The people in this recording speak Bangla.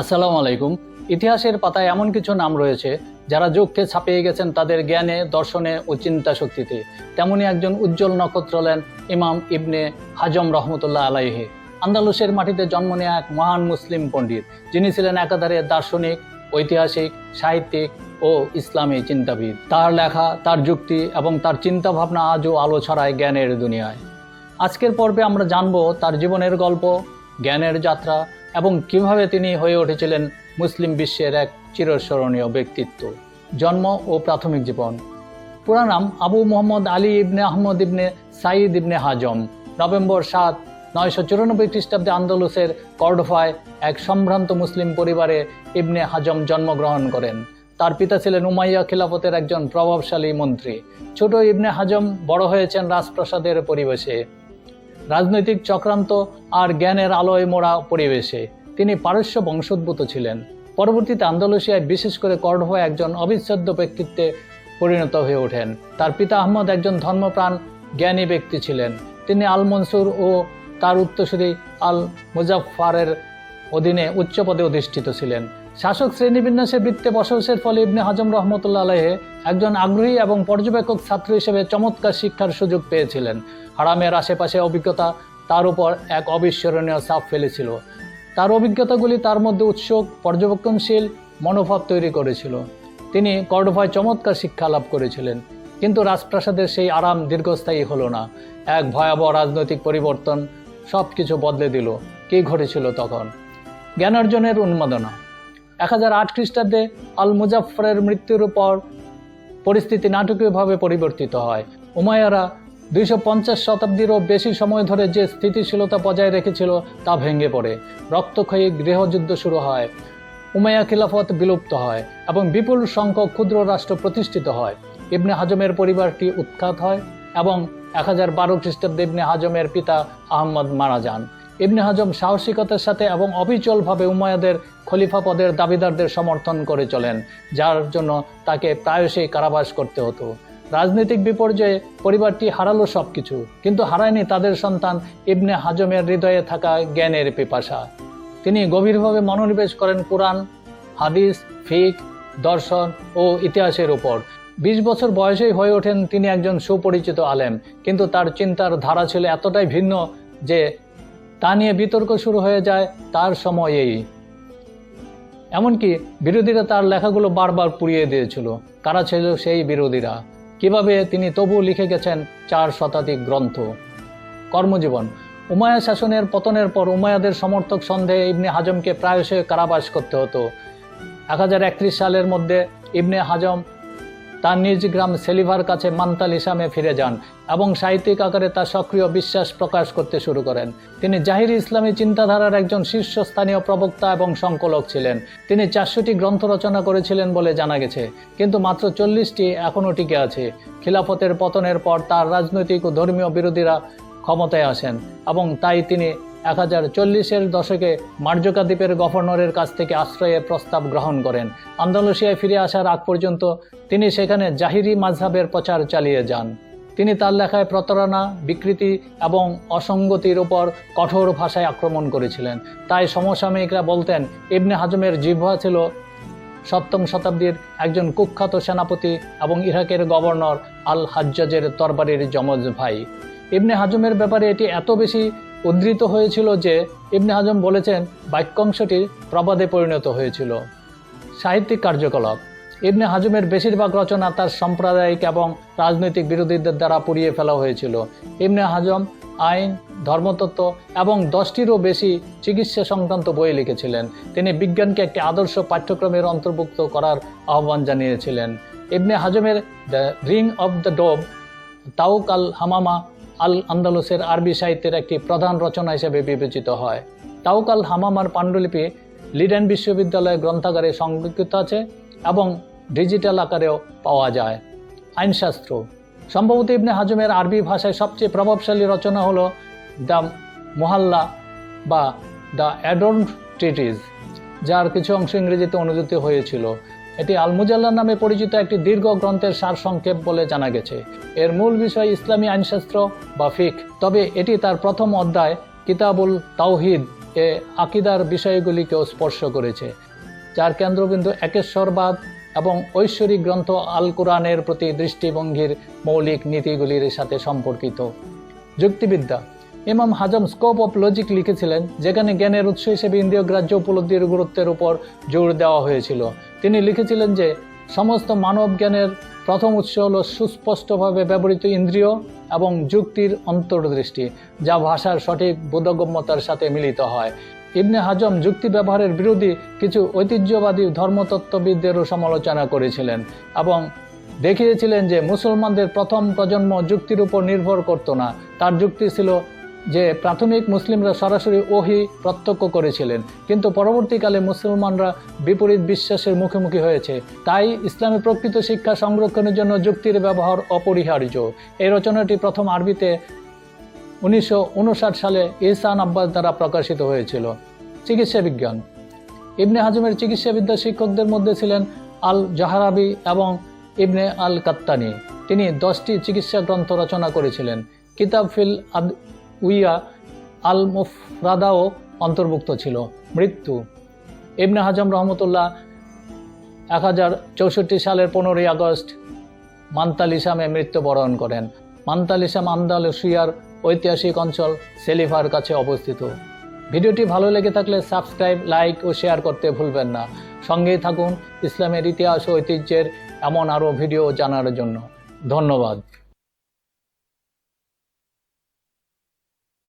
আসসালামু আলাইকুম। ইতিহাসের পাতায় এমন কিছু নাম রয়েছে, যারা যুগকে ছাপিয়ে গেছেন তাদের জ্ঞানে, দর্শনে ও চিন্তা শক্তিতে। তেমনি একজন উজ্জ্বল নক্ষত্র হলেন ইমাম ইবনে হাজম রহমতুল্লাহ আলাইহি। আন্দালুসের মাটিতে জন্ম নেওয়া এক মহান মুসলিম পণ্ডিত, যিনি ছিলেন একাধারে দার্শনিক, ঐতিহাসিক, সাহিত্যিক ও ইসলামী চিন্তাবিদ। তার লেখা, তার যুক্তি এবং তার চিন্তা ভাবনা আজও আলো ছড়ায় জ্ঞানের দুনিয়ায়। আজকের পর্বে আমরা জানব তার জীবনের গল্প, জ্ঞানের যাত্রা এবং কীভাবে তিনি হয়ে উঠেছিলেন মুসলিম বিশ্বের এক চিরস্মরণীয় ব্যক্তিত্ব। জন্ম ও প্রাথমিক জীবন। পুরা নাম Abu Muhammad Ali ibn Ahmad ibn Said ibn Hazm. November সাত, নয়শো চুরানব্বই খ্রিস্টাব্দে আন্দোলসের কর্ডোফায় এক সম্ভ্রান্ত মুসলিম পরিবারে ইবনে হাজম জন্মগ্রহণ করেন। তার পিতা ছিলেন উমাইয়া খিলাফতের একজন প্রভাবশালী মন্ত্রী। ছোট ইবনে হাজম বড় হয়েছেন রাজপ্রাসাদের পরিবেশে। রাজনৈতিক চক্রান্ত আর জ্ঞানের আলোয় মোড়া পরিবেশে। তিনি পারস্য বংশোদ্ভূত ছিলেন। পরবর্তীতে আন্দোলসিয়ায় বিশেষ করে কর্ডোভায় একজন অবিচ্ছেদ্য ব্যক্তিত্বে পরিণত হয়ে ওঠেন। তার পিতা আহমদ একজন ধর্মপ্রাণ, জ্ঞানী ব্যক্তি ছিলেন। তিনি আল মনসুর ও তার উত্তরসূরি আল মুজাফফারের অধীনে উচ্চ পদে অধিষ্ঠিত ছিলেন। শাসক শ্রেণীবিন্যাসে বৃত্তে বসবাসের ফলে ইবনে হাজম রহমতুল্লাহ আলাহে একজন আগ্রহী এবং পর্যবেক্ষক ছাত্র হিসেবে চমৎকার শিক্ষার সুযোগ পেয়েছিলেন। হারামের আশেপাশে অভিজ্ঞতা তার উপর এক অবিস্মরণীয় চাপ ফেলেছিল। তার অভিজ্ঞতাগুলি তার মধ্যে উৎসুক, পর্যবেক্ষণশীল, মনোভাব তৈরি করেছিল। তিনি কর্ডোভায় চমৎকার শিক্ষা লাভ করেছিলেন, কিন্তু রাজপ্রাসাদের সেই আরাম দীর্ঘস্থায়ী হলো না। এক ভয়াবহ রাজনৈতিক পরিবর্তন সব কিছু বদলে দিল। কী ঘটেছিল তখন? জ্ঞানার্জনের উন্মাদনা। এক হাজার আট খ্রিস্টাব্দে আল মুজাফরের মৃত্যুর পর পরিস্থিতি নাটকীয়ভাবে পরিবর্তিত হয়। উমায়ারা দুইশো পঞ্চাশ শতাব্দীরও বেশি সময় ধরে যে স্থিতিশীলতা বজায় রেখেছিল তা ভেঙে পড়ে। রক্তক্ষয়ী গৃহযুদ্ধ শুরু হয়। উমায়া খিলাফত বিলুপ্ত হয় এবং বিপুল সংখ্যক ক্ষুদ্র রাষ্ট্র প্রতিষ্ঠিত হয়। ইবনে হাজমের পরিবারটি উৎখাত হয় এবং এক হাজার বারো খ্রিস্টাব্দে ইবনে হাজমের পিতা আহমদ মারা যান। ইবনে হাজম সাহসিকতার সাথে এবং অবিচলভাবে উমায়াদের খলিফা পদের দাবিদারদের সমর্থন করে চলেন, যার জন্য তাকে প্রায়শই কারাবাস করতে হতো। রাজনৈতিক বিপর্যয়ে পরিবারটি হারালো সব কিছু কিন্তু হারায়নি তাদের সন্তান ইবনে হাজমের হৃদয়ে থাকা জ্ঞানের পিপাসা। তিনি গভীরভাবে মনোনিবেশ করেন কোরআন, হাদিস, ফিক, দর্শন ও ইতিহাসের উপর। বিশ বছর বয়সেই হয়ে ওঠেন তিনি একজন সুপরিচিত আলেম, কিন্তু তার চিন্তার ধারা ছিল এতটাই ভিন্ন যে তা নিয়ে বিতর্ক শুরু হয়ে যায় তার সময়েই। এমনকি বিরোধীরা তার লেখাগুলো বারবার পুড়িয়ে দিয়েছিল। কারা ছিল সেই বিরোধীরা? কীভাবে তিনি তবু লিখে গেছেন চার শতাধিক গ্রন্থ? কর্মজীবন। উমায়া শাসনের পতনের পর উমায়াদের সমর্থক সন্দেহে ইবনে হাজমকে প্রায়শই কারাবাস করতে হতো। এক হাজার একত্রিশ সালের মধ্যে ইবনে হাজম তার নিজ গ্রাম সেলিভার কাছে মান্তাল ইসামে ফিরে যান এবং সাহিত্যিক আকারে তার সক্রিয় বিশ্বাস প্রকাশ করতে শুরু করেন। তিনি জাহির ইসলামী চিন্তাধারার একজন শীর্ষস্থানীয় প্রবক্তা এবং সংকলক ছিলেন। তিনি চারশোটি গ্রন্থ রচনা করেছিলেন বলে জানা গেছে, কিন্তু মাত্র চল্লিশটি এখনও টিকে আছে। খিলাফতের পতনের পর তার রাজনৈতিক ও ধর্মীয় বিরোধীরা ক্ষমতায় আসেন এবং তাই তিনি এক হাজার চল্লিশের দশকে মার্জকা দ্বীপের গভর্নরের কাছ থেকে আশ্রয়ের প্রস্তাব গ্রহণ করেন। আন্দালুসিয়ায় ফিরে আসার আগ পর্যন্ত তিনি সেখানে জাহিরি মাঝহাবের প্রচার চালিয়ে যান। তিনি তার লেখায় প্রতারণা, বিকৃতি এবং অসঙ্গতির উপর কঠোর ভাষায় আক্রমণ করেছিলেন। তাই সমসাময়িকরা বলতেন, ইবনে হাজমের জিহ্বা ছিল সপ্তম শতাব্দীর একজন কুখ্যাত সেনাপতি এবং ইরাকের গভর্নর আল হাজ্জাজের তরবারির যমজ ভাই। ইবনে হাজমের ব্যাপারে এটি এত বেশি উদ্ধৃত হয়েছিল যে ইবনে হাজম বলেছেন বাক্যাংশটি প্রবাদে পরিণত হয়েছিল। সাহিত্যিক কার্যকলাপ। ইবনে হাজমের বেশিরভাগ রচনা তার সাম্প্রদায়িক এবং রাজনৈতিক বিরোধীদের দ্বারা পুড়িয়ে ফেলা হয়েছিল। ইবনে হাজম আইন, ধর্মতত্ত্ব এবং দশটিরও বেশি চিকিৎসা সংক্রান্ত বই লিখেছিলেন। তিনি বিজ্ঞানকে একটি আদর্শ পাঠ্যক্রমের অন্তর্ভুক্ত করার আহ্বান জানিয়েছিলেন। ইবনে হাজমের the Ring of the Dove Tawq al Hamama আল আন্দালুসের আরবি সাহিত্যের একটি প্রধান রচনা হিসেবে বিবেচিত হয়। তাউক আল হামামার পাণ্ডুলিপি লিডেন বিশ্ববিদ্যালয়ের গ্রন্থাগারে সংরক্ষিত আছে এবং ডিজিটাল আকারেও পাওয়া যায়। আইনশাস্ত্র। সম্ভবত ইবনে হাজমের আরবি ভাষায় সবচেয়ে প্রভাবশালী রচনা হলো দ্য মোহাল্লা বা দ্য অ্যাডন ট্রিটিজ, যার কিছু অংশ ইংরেজিতে অনুদিত হয়েছিল। এটি আলমুজাল্লা নামে পরিচিত একটি দীর্ঘ গ্রন্থের সারসংক্ষেপ বলে জানা গেছে। এর মূল বিষয় ইসলামী আইনশাস্ত্র বা ফিক। তবে এটি তার প্রথম অধ্যায়, কিতাবুল তাওহিদ, এ আকিদার বিষয়গুলিকেও স্পর্শ করেছে, যার কেন্দ্রবিন্দু একেশ্বরবাদ এবং ঐশ্বরিক গ্রন্থ আল কোরআনের প্রতি দৃষ্টিভঙ্গির মৌলিক নীতিগুলির সাথে সম্পর্কিত। যুক্তিবিদ্যা ইমাম হাজম স্কোপ অফ লজিক লিখেছিলেন, যেখানে জ্ঞানের উৎস হিসেবে ইন্দ্রিয় গ্রাহ্য উপলব্ধির গুরুত্বের উপর জোর দেওয়া হয়েছিল। তিনি লিখেছিলেন যে, সমস্ত মানব জ্ঞানের প্রথম উৎস হল সুস্পষ্টভাবে ব্যবহৃত ইন্দ্রিয় এবং যুক্তির অন্তর্দৃষ্টি, যা ভাষার সঠিক বোধগম্যতার সাথে মিলিত হয়। ইবনে হাজম যুক্তি ব্যবহারের বিরোধী কিছু ঐতিহ্যবাদী ধর্মতত্ত্ববিদদেরও সমালোচনা করেছিলেন এবং দেখিয়েছিলেন যে, মুসলমানদের প্রথম প্রজন্ম যুক্তির উপর নির্ভর করত না। তার যুক্তি ছিল যে প্রাথমিক মুসলিমরা সরাসরি ওহি প্রত্যক্ষ করেছিলেন। কিন্তু পরবর্তীকালে মুসলমানরা বিপরীত বিশ্বাসের মুখোমুখি হয়েছে। তাই ইসলামের প্রকৃত শিক্ষা সংরক্ষণের জন্য যুক্তির ব্যবহার অপরিহার্য। এই রচনাটি প্রথম আরবিতে উনিশশো উনষাট সালে ইহসান আব্বাস দ্বারা প্রকাশিত হয়েছিল। চিকিৎসা বিজ্ঞান। ইবনে হাজমের চিকিৎসাবিদ্যা শিক্ষকদের মধ্যে ছিলেন আল জাহারাবি এবং ইবনে আল কাত্তানি তিনি দশটি চিকিৎসা গ্রন্থ রচনা করেছিলেন। কিতাব ফিল উইয়া আল মুফরাদাও অন্তর্ভুক্ত ছিল। মৃত্যু। ইবনে হাজম রহমতুল্লাহ এক হাজার চৌষট্টি সালের পনেরোই আগস্ট মান্তালিসামে মৃত্যুবরণ করেন। মান্তালিসাম আন্দালুসিয়ার ঐতিহাসিক অঞ্চল সেলিভার কাছে অবস্থিত। ভিডিওটি ভালো লেগে থাকলে সাবস্ক্রাইব, লাইক ও শেয়ার করতে ভুলবেন না। সঙ্গেই থাকুন ইসলামের ইতিহাস ও ঐতিহ্যের এমন আরও ভিডিও জানার জন্য। ধন্যবাদ।